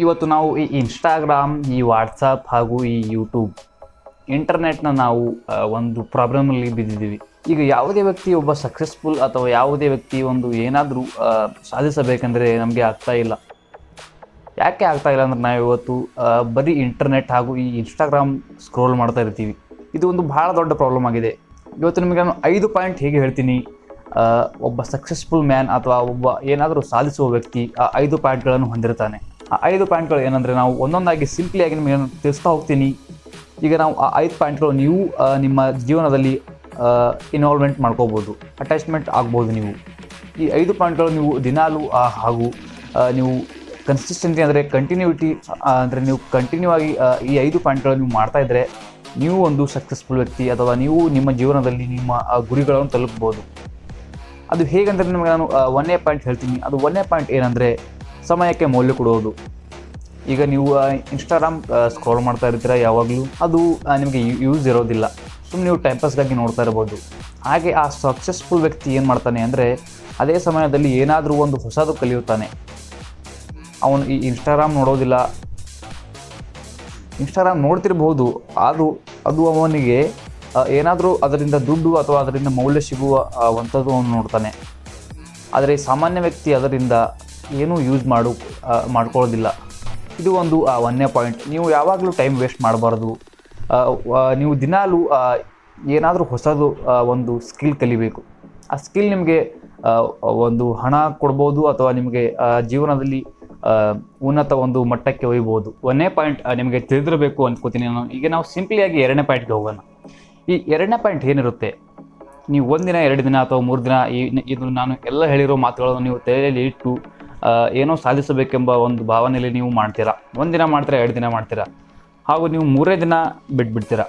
ಇವತ್ತು ನಾವು ಈ ಇನ್ಸ್ಟಾಗ್ರಾಮ್ ಈ ವಾಟ್ಸಪ್ ಹಾಗೂ ಈ ಯೂಟ್ಯೂಬ್ ಇಂಟರ್ನೆಟ್ನ ನಾವು ಒಂದು ಪ್ರಾಬ್ಲಮಲ್ಲಿ ಬಿದ್ದಿದ್ದೀವಿ. ಈಗ ಯಾವುದೇ ವ್ಯಕ್ತಿ ಒಬ್ಬ ಸಕ್ಸಸ್ಫುಲ್ ಅಥವಾ ಯಾವುದೇ ವ್ಯಕ್ತಿ ಒಂದು ಏನಾದರೂ ಸಾಧಿಸಬೇಕಂದ್ರೆ ನಮಗೆ ಆಗ್ತಾ ಇಲ್ಲ. ಯಾಕೆ ಆಗ್ತಾ ಇಲ್ಲ ಅಂದ್ರೆ ನಾವು ಇವತ್ತು ಬರೀ ಇಂಟರ್ನೆಟ್ ಹಾಗೂ ಈ ಇನ್ಸ್ಟಾಗ್ರಾಮ್ ಸ್ಕ್ರೋಲ್ ಮಾಡ್ತಾ ಇರ್ತೀವಿ. ಇದು ಒಂದು ಭಾಳ ದೊಡ್ಡ ಪ್ರಾಬ್ಲಮ್ ಆಗಿದೆ. ಇವತ್ತು ನಿಮಗೆ ನಾನು ಐದು ಪಾಯಿಂಟ್ ಹೇಗೆ ಹೇಳ್ತೀನಿ. ಒಬ್ಬ ಸಕ್ಸಸ್ಫುಲ್ ಮ್ಯಾನ್ ಅಥವಾ ಒಬ್ಬ ಏನಾದರೂ ಸಾಧಿಸುವ ವ್ಯಕ್ತಿ ಆ ಐದು ಪಾಯಿಂಟ್ಗಳನ್ನು ಹೊಂದಿರ್ತಾನೆ. ಐದು ಪಾಯಿಂಟ್ಗಳು ಏನಂದರೆ ನಾವು ಒಂದೊಂದಾಗಿ ಸಿಂಪ್ಲಿಯಾಗಿ ನಿಮಗೆ ತಿಳಿಸ್ತಾ ಹೋಗ್ತೀನಿ. ಈಗ ನಾವು ಆ ಐದು ಪಾಯಿಂಟ್ಗಳು ನೀವು ನಿಮ್ಮ ಜೀವನದಲ್ಲಿ ಇನ್ವಾಲ್ವ್ಮೆಂಟ್ ಮಾಡ್ಕೋಬೋದು ಅಟ್ಯಾಚ್ಮೆಂಟ್ ಆಗ್ಬೋದು ನೀವು. ಈ ಐದು ಪಾಯಿಂಟ್ಗಳು ನೀವು ದಿನಾಲು ಹಾಗೂ ನೀವು ಕನ್ಸಿಸ್ಟೆನ್ಸಿ ಅಂದರೆ ಕಂಟಿನ್ಯೂಟಿ ಅಂದರೆ ನೀವು ಕಂಟಿನ್ಯೂ ಆಗಿ ಈ ಐದು ಪಾಯಿಂಟ್ಗಳು ನೀವು ಮಾಡ್ತಾ ಇದ್ದರೆ ನೀವು ಒಂದು ಸಕ್ಸಸ್ಫುಲ್ ವ್ಯಕ್ತಿ ಅಥವಾ ನೀವು ನಿಮ್ಮ ಜೀವನದಲ್ಲಿ ನಿಮ್ಮ ಗುರಿಗಳನ್ನು ತಲುಪ್ಬೋದು. ಅದು ಹೇಗಂದರೆ ನಿಮಗೆ ನಾನು ಒನ್ನೇ ಪಾಯಿಂಟ್ ಹೇಳ್ತೀನಿ. ಅದು ಒನ್ನೇ ಪಾಯಿಂಟ್ ಏನಂದರೆ ಸಮಯಕ್ಕೆ ಮೌಲ್ಯ ಕೊಡೋದು ಈಗ ನೀವು ಇನ್ಸ್ಟಾಗ್ರಾಮ್ ಸ್ಕ್ರೋಲ್ ಮಾಡ್ತಾ ಇರ್ತೀರ ಯಾವಾಗಲೂ? ಅದು ನಿಮಗೆ ಯೂಸ್ ಇರೋದಿಲ್ಲ. ಸುಮ್ಮನೆ ನೀವು ಟೈಮ್ ಪಾಸ್ಗಾಗಿ ನೋಡ್ತಾ ಇರ್ಬೋದು. ಹಾಗೆ ಆ ಸಕ್ಸಸ್ಫುಲ್ ವ್ಯಕ್ತಿ ಏನು ಮಾಡ್ತಾನೆ ಅಂದರೆ ಅದೇ ಸಮಯದಲ್ಲಿ ಏನಾದರೂ ಒಂದು ಹೊಸದು ಕಲಿಯುತ್ತಾನೆ. ಅವನು ಈ ಇನ್ಸ್ಟಾಗ್ರಾಮ್ ನೋಡೋದಿಲ್ಲ. ಇನ್ಸ್ಟಾಗ್ರಾಮ್ ನೋಡ್ತಿರ್ಬೋದು ಅದು ಅದು ಅವನಿಗೆ ಏನಾದರೂ ಅದರಿಂದ ದುಡ್ಡು ಅಥವಾ ಅದರಿಂದ ಮೌಲ್ಯ ಸಿಗುವ ಆ, ಅವನು ನೋಡ್ತಾನೆ. ಆದರೆ ಸಾಮಾನ್ಯ ವ್ಯಕ್ತಿ ಅದರಿಂದ ಏನೂ ಯೂಸ್ ಮಾಡು ಮಾಡ್ಕೊಳ್ಳೋದಿಲ್ಲ. ಇದು ಒಂದು ಒಂದನೇ ಪಾಯಿಂಟ್ ನೀವು ಯಾವಾಗಲೂ ಟೈಮ್ ವೇಸ್ಟ್ ಮಾಡಬಾರ್ದು. ನೀವು ದಿನಾಲೂ ಏನಾದರೂ ಹೊಸದು ಒಂದು ಸ್ಕಿಲ್ ಕಲಿಬೇಕು. ಆ ಸ್ಕಿಲ್ ನಿಮಗೆ ಒಂದು ಹಣ ಕೊಡ್ಬೋದು ಅಥವಾ ನಿಮಗೆ ಜೀವನದಲ್ಲಿ ಉನ್ನತ ಒಂದು ಮಟ್ಟಕ್ಕೆ ಒಯ್ಬೋದು. ಒಂದನೇ ಪಾಯಿಂಟ್ ನಿಮಗೆ ತಿಳಿದಿರಬೇಕು ಅಂದ್ಕೋತೀನಿ ನಾನು. ಈಗ ನಾವು ಸಿಂಪ್ಲಿಯಾಗಿ ಎರಡನೇ ಪಾಯಿಂಟ್ಗೆ ಹೋಗೋಣ. ಈ ಎರಡನೇ ಪಾಯಿಂಟ್ ಏನಿರುತ್ತೆ? ನೀವು ಒಂದಿನ, ಎರಡು ದಿನ ಅಥವಾ ಮೂರು ದಿನ ಈ, ಇದು ನಾನು ಎಲ್ಲ ಹೇಳಿರೋ ಮಾತುಗಳನ್ನು ನೀವು ತಲೆಯಲ್ಲಿ ಇಟ್ಟು ಏನೋ ಸಾಧಿಸಬೇಕೆಂಬ ಒಂದು ಭಾವನೆಯಲ್ಲಿ ನೀವು ಮಾಡ್ತೀರಾ? ಒಂದಿನ ಮಾಡ್ತೀರಾ, ಎರಡು ದಿನ ಮಾಡ್ತೀರಾ? ಹಾಗೂ ನೀವು ಮೂರೇ ದಿನ ಬಿಟ್ಬಿಡ್ತೀರಾ?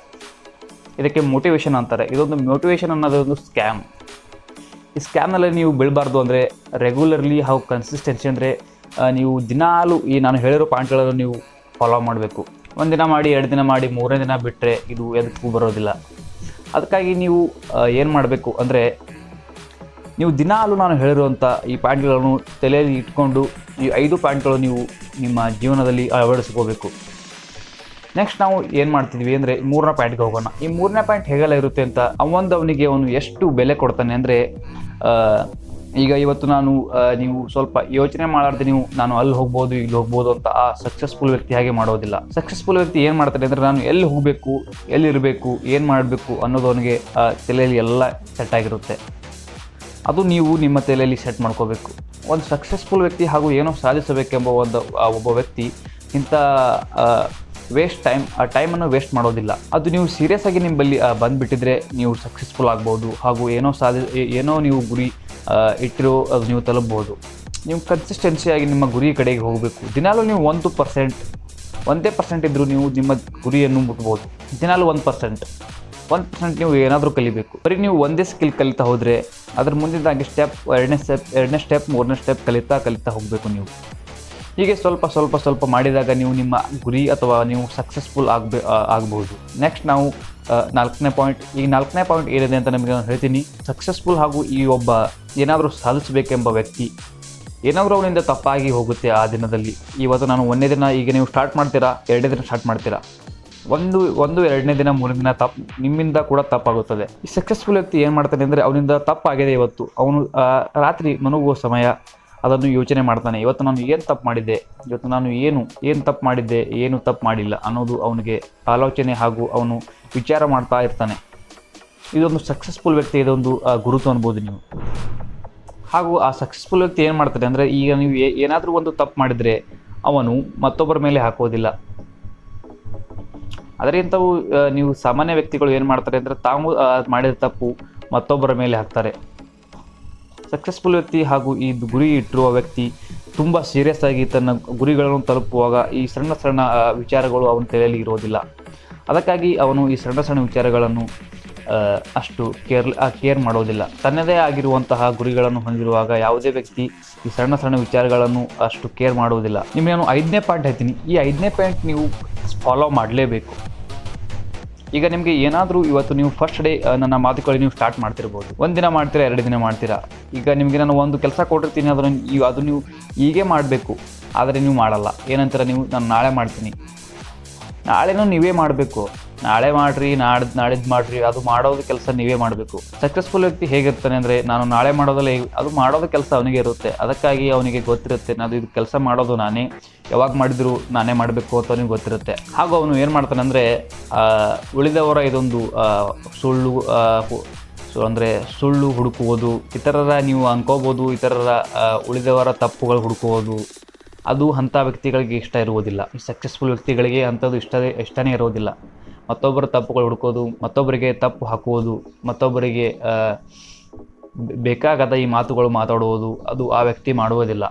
ಇದಕ್ಕೆ ಮೋಟಿವೇಶನ್ ಅಂತಾರೆ. ಇದೊಂದು ಮೋಟಿವೇಶನ್ ಅನ್ನೋದು ಒಂದು ಸ್ಕ್ಯಾಮ್ ಈ ಸ್ಕ್ಯಾಮ್ನಲ್ಲಿ ನೀವು ಬೀಳಬಾರ್ದು ಅಂದರೆ ರೆಗ್ಯುಲರ್ಲಿ ಹಾಗೂ ಕನ್ಸಿಸ್ಟೆನ್ಸಿ ಅಂದರೆ ನೀವು ದಿನಾಲು ಈ ನಾನು ಹೇಳಿರೋ ಪಾಯಿಂಟ್ಗಳನ್ನು ನೀವು ಫಾಲೋ ಮಾಡಬೇಕು. ಒಂದಿನ ಮಾಡಿ, ಎರಡು ದಿನ ಮಾಡಿ ಮೂರನೇ ದಿನ ಬಿಟ್ಟರೆ ಇದು ಎದಕ್ಕೂ ಬರೋದಿಲ್ಲ. ಅದಕ್ಕಾಗಿ ನೀವು ಏನು ಮಾಡಬೇಕು ಅಂದರೆ ನೀವು ದಿನಾಲು ನಾನು ಹೇಳಿರುವಂಥ ಈ ಪ್ಯಾಂಟ್ಗಳನ್ನು ತಲೆಯಲ್ಲಿ ಇಟ್ಕೊಂಡು ಈ ಐದು ಪ್ಯಾಂಟ್ಗಳು ನೀವು ನಿಮ್ಮ ಜೀವನದಲ್ಲಿ ಅಳವಡಿಸ್ಕೋಬೇಕು. ನೆಕ್ಸ್ಟ್ ನಾವು ಏನು ಮಾಡ್ತಿದ್ವಿ ಅಂದರೆ ಮೂರನೇ ಪ್ಯಾಂಟ್ಗೆ ಹೋಗೋಣ. ಈ ಮೂರನೇ ಪಾಯಿಂಟ್ ಹೇಗೆಲ್ಲ ಇರುತ್ತೆ ಅಂತ ಅವನಿಗೆ ಅವನು ಎಷ್ಟು ಬೆಲೆ ಕೊಡ್ತಾನೆ ಅಂದರೆ ಈಗ ಇವತ್ತು ನಾನು ನೀವು ಸ್ವಲ್ಪ ಯೋಚನೆ ಮಾಡಾರ್ದೆ ನೀವು ನಾನು ಅಲ್ಲಿ ಹೋಗ್ಬೋದು, ಇಲ್ಲಿ ಹೋಗ್ಬೋದು ಅಂತ ಆ ಸಕ್ಸಸ್ಫುಲ್ ವ್ಯಕ್ತಿ ಹಾಗೆ ಮಾಡೋದಿಲ್ಲ. ಸಕ್ಸಸ್ಫುಲ್ ವ್ಯಕ್ತಿ ಏನು ಮಾಡ್ತಾನೆ ಅಂದರೆ ನಾನು ಎಲ್ಲಿ ಹೋಗಬೇಕು, ಎಲ್ಲಿರಬೇಕು, ಏನು ಮಾಡಬೇಕು ಅನ್ನೋದು ಅವನಿಗೆ ತಲೆಯಲ್ಲಿ ಎಲ್ಲ ಸೆಟ್ ಆಗಿರುತ್ತೆ. ಅದು ನೀವು ನಿಮ್ಮ ತಲೆಯಲ್ಲಿ ಸೆಟ್ ಮಾಡ್ಕೋಬೇಕು. ಒಂದು ಸಕ್ಸಸ್ಫುಲ್ ವ್ಯಕ್ತಿ ಹಾಗೂ ಏನೋ ಸಾಧಿಸಬೇಕೆಂಬ ಒಂದು ಒಬ್ಬ ವ್ಯಕ್ತಿ ಇಂಥ ವೇಸ್ಟ್ ಟೈಮ್ ಆ ಟೈಮನ್ನು ವೇಸ್ಟ್ ಮಾಡೋದಿಲ್ಲ. ಅದು ನೀವು ಸೀರಿಯಸ್ ಆಗಿ ನಿಮ್ಮಲ್ಲಿ ಬಂದುಬಿಟ್ಟಿದ್ರೆ ನೀವು ಸಕ್ಸಸ್ಫುಲ್ ಆಗ್ಬೋದು ಹಾಗೂ ಏನೋ ಸಾಧಿ, ಏನೋ ನೀವು ಗುರಿ ಇಟ್ಟಿರೋ, ಅದು ನೀವು ತಲುಪ್ಬೋದು. ನೀವು ಕನ್ಸಿಸ್ಟೆನ್ಸಿಯಾಗಿ ನಿಮ್ಮ ಗುರಿ ಕಡೆಗೆ ಹೋಗಬೇಕು. ದಿನಾಲೂ ನೀವು ಒಂದು ಪರ್ಸೆಂಟ್ ಒಂದೇ ಪರ್ಸೆಂಟ್ ಇದ್ದರೂ ನೀವು ನಿಮ್ಮ ಗುರಿಯನ್ನು ಮುಟ್ಬೋದು. ದಿನಾಲೂ ಒಂದು ಪರ್ಸೆಂಟ್ ಒಂದು ಪರ್ಸೆಂಟ್ ನೀವು ಏನಾದರೂ ಕಲಿಬೇಕು. ಬರೀ ನೀವು ಒಂದೇ ಸ್ಕಿಲ್ ಕಲಿತಾ ಹೋದರೆ, ಅದ್ರ ಮುಂದಿನದಾಗಿ ಸ್ಟೆಪ್ ಎರಡನೇ ಸ್ಟೆಪ್ ಎರಡನೇ ಸ್ಟೆಪ್ ಮೂರನೇ ಸ್ಟೆಪ್ ಕಲಿತಾ ಕಲಿತಾ ಹೋಗಬೇಕು ನೀವು. ಹೀಗೆ ಸ್ವಲ್ಪ ಸ್ವಲ್ಪ ಸ್ವಲ್ಪ ಮಾಡಿದಾಗ ನೀವು ನಿಮ್ಮ ಗುರಿ ಅಥವಾ ನೀವು ಸಕ್ಸಸ್ಫುಲ್ ಆಗಬೇ ಆಗಬಹುದು ನೆಕ್ಸ್ಟ್ ನಾವು ನಾಲ್ಕನೇ ಪಾಯಿಂಟ್ ಈ ನಾಲ್ಕನೇ ಪಾಯಿಂಟ್ ಏನಿದೆ ಅಂತ ನಿಮಗೆ ನಾನು ಹೇಳ್ತೀನಿ. ಸಕ್ಸಸ್ಫುಲ್ ಹಾಗೂ ಈ ಒಬ್ಬ ಏನಾದರೂ ಸಾಧಿಸಬೇಕೆಂಬ ವ್ಯಕ್ತಿ ಏನಾದರೂ ಅವನಿಂದ ತಪ್ಪಾಗಿ ಹೋಗುತ್ತೆ ಆ ದಿನದಲ್ಲಿ. ಇವತ್ತು ನಾನು ಒಂದನೇ ದಿನ, ಈಗ ನೀವು ಸ್ಟಾರ್ಟ್ ಮಾಡ್ತೀರಾ ಎರಡನೇ ದಿನ ಸ್ಟಾರ್ಟ್ ಮಾಡ್ತೀರಾ? ಒಂದು ಒಂದು, ಎರಡನೇ ದಿನ, ಮೂರನೇ ದಿನ ತಪ್ಪು ನಿಮ್ಮಿಂದ ಕೂಡ ತಪ್ಪಾಗುತ್ತದೆ. ಈ ಸಕ್ಸಸ್ಫುಲ್ ವ್ಯಕ್ತಿ ಏನು ಮಾಡ್ತಾನೆ ಅಂದರೆ ಅವನಿಂದ ತಪ್ಪಾಗಿದೆ ಇವತ್ತು. ಅವನು ರಾತ್ರಿ ಮನಗುವ ಸಮಯ ಅದನ್ನು ಯೋಚನೆ ಮಾಡ್ತಾನೆ. ಇವತ್ತು ನಾನು ಏನು ತಪ್ಪು ಮಾಡಿದ್ದೆ? ಇವತ್ತು ನಾನು ಏನು ಏನು ತಪ್ಪು ಮಾಡಿದ್ದೆ? ಏನು ತಪ್ಪು ಮಾಡಿಲ್ಲ ಅನ್ನೋದು ಅವನಿಗೆ ಆಲೋಚನೆ ಹಾಗೂ ಅವನು ವಿಚಾರ ಮಾಡ್ತಾ ಇರ್ತಾನೆ. ಇದೊಂದು ಸಕ್ಸಸ್ಫುಲ್ ವ್ಯಕ್ತಿ, ಇದೊಂದು ಗುರುತು ಅನ್ಬೋದು ನೀವು. ಹಾಗೂ ಆ ಸಕ್ಸಸ್ಫುಲ್ ವ್ಯಕ್ತಿ ಏನು ಮಾಡ್ತಾನೆ ಅಂದರೆ ಈಗ ನೀವು ಏನಾದರೂ ಒಂದು ತಪ್ಪು ಮಾಡಿದರೆ ಅವನು ಮತ್ತೊಬ್ಬರ ಮೇಲೆ ಹಾಕೋದಿಲ್ಲ. ಆದರೆ ಇಂಥವು ನೀವು ಸಾಮಾನ್ಯ ವ್ಯಕ್ತಿಗಳು ಏನು ಮಾಡ್ತಾರೆ ಅಂದರೆ ತಾವು ಮಾಡಿದ ತಪ್ಪು ಮತ್ತೊಬ್ಬರ ಮೇಲೆ ಹಾಕ್ತಾರೆ. ಸಕ್ಸಸ್ಫುಲ್ ವ್ಯಕ್ತಿ ಹಾಗೂ ಈ ಗುರಿ ಇಟ್ಟಿರುವ ವ್ಯಕ್ತಿ ತುಂಬ ಸೀರಿಯಸ್ ಆಗಿ ತನ್ನ ಗುರಿಗಳನ್ನು ತಲುಪುವಾಗ ಈ ಸಣ್ಣ ಸಣ್ಣ ವಿಚಾರಗಳು ಅವನ ತಲೆಯಲ್ಲಿ ಇರೋದಿಲ್ಲ. ಅದಕ್ಕಾಗಿ ಅವನು ಈ ಸಣ್ಣ ಸಣ್ಣ ವಿಚಾರಗಳನ್ನು ಅಷ್ಟು ಕೇರ್ ಕೇರ್ ಮಾಡೋದಿಲ್ಲ. ತನ್ನದೇ ಆಗಿರುವಂತಹ ಗುರಿಗಳನ್ನು ಹೊಂದಿರುವಾಗ ಯಾವುದೇ ವ್ಯಕ್ತಿ ಈ ಸಣ್ಣ ಸಣ್ಣ ವಿಚಾರಗಳನ್ನು ಅಷ್ಟು ಕೇರ್ ಮಾಡುವುದಿಲ್ಲ. ನಿಮಗೆ ನಾನು ಐದನೇ ಪಾಯಿಂಟ್ ಹೇಳ್ತೀನಿ. ಈ ಐದನೇ ಪಾಯಿಂಟ್ ನೀವು ಫಾಲೋ ಮಾಡಲೇಬೇಕು. ಈಗ ನಿಮಗೆ ಏನಾದರೂ ಇವತ್ತು ನೀವು ಫಸ್ಟ್ ಡೇ ನನ್ನ ಮಾತುಕೊಳ್ಳಿ ನೀವು ಸ್ಟಾರ್ಟ್ ಮಾಡ್ತಿರ್ಬೋದು. ಒಂದು ದಿನ ಮಾಡ್ತೀರಾ, ಎರಡು ದಿನ ಮಾಡ್ತೀರಾ? ಈಗ ನಿಮಗೆ ನಾನು ಒಂದು ಕೆಲಸ ಕೊಟ್ಟಿರ್ತೀನಿ ಅದನ್ನು ನೀವು ಅದು ನೀವು ಹೀಗೆ ಮಾಡಬೇಕು, ಆದರೆ ನೀವು ಮಾಡಲ್ಲ. ಏನಂತೀರ ನೀವು? ನಾನು ನಾಳೆ ಮಾಡ್ತೀನಿ. ನಾಳೆನೂ ನೀವೇ ಮಾಡಬೇಕು. ನಾಳೆ ಮಾಡಿರಿ, ನಾಡ್ ನಾಡಿದ್ದು ಮಾಡಿರಿ, ಅದು ಮಾಡೋದು ಕೆಲಸ ನೀವೇ ಮಾಡಬೇಕು. ಸಕ್ಸಸ್ಫುಲ್ ವ್ಯಕ್ತಿ ಹೇಗಿರ್ತಾನೆ ಅಂದರೆ, ನಾನು ನಾಳೆ ಮಾಡೋದಲ್ಲ ಅದು ಮಾಡೋದು ಕೆಲಸ ಅವನಿಗೆ ಇರುತ್ತೆ. ಅದಕ್ಕಾಗಿ ಅವನಿಗೆ ಗೊತ್ತಿರುತ್ತೆ, ನಾನು ಇದು ಕೆಲಸ ಮಾಡೋದು ನಾನೇ. ಯಾವಾಗ ಮಾಡಿದ್ರು ನಾನೇ ಮಾಡಬೇಕು ಅಂತ ಅವನಿಗೆ ಗೊತ್ತಿರುತ್ತೆ. ಹಾಗೂ ಅವನು ಏನು ಮಾಡ್ತಾನೆ ಅಂದರೆ ಉಳಿದವರ ಇದೊಂದು ಸುಳ್ಳು ಸೊ, ಅಂದರೆ ಸುಳ್ಳು ಹುಡುಕುವುದು, ಇತರರ ನೀವು ಅನ್ಕೋಬೋದು, ಇತರರ ಉಳಿದವರ ತಪ್ಪುಗಳು ಹುಡುಕುವುದು, ಅದು ಅಂಥ ವ್ಯಕ್ತಿಗಳಿಗೆ ಇಷ್ಟ ಇರುವುದಿಲ್ಲ. ಸಕ್ಸಸ್ಫುಲ್ ವ್ಯಕ್ತಿಗಳಿಗೆ ಅಂಥದ್ದು ಇಷ್ಟ ಇಷ್ಟನೇ ಇರೋದಿಲ್ಲ ಮತ್ತೊಬ್ಬರ ತಪ್ಪುಗಳು ಹುಡುಕೋದು, ಮತ್ತೊಬ್ಬರಿಗೆ ತಪ್ಪು ಹಾಕುವುದು, ಮತ್ತೊಬ್ಬರಿಗೆ ಬೇಕಾಗದ ಈ ಮಾತುಗಳು ಮಾತಾಡುವುದು, ಅದು ಆ ವ್ಯಕ್ತಿ ಮಾಡುವುದಿಲ್ಲ.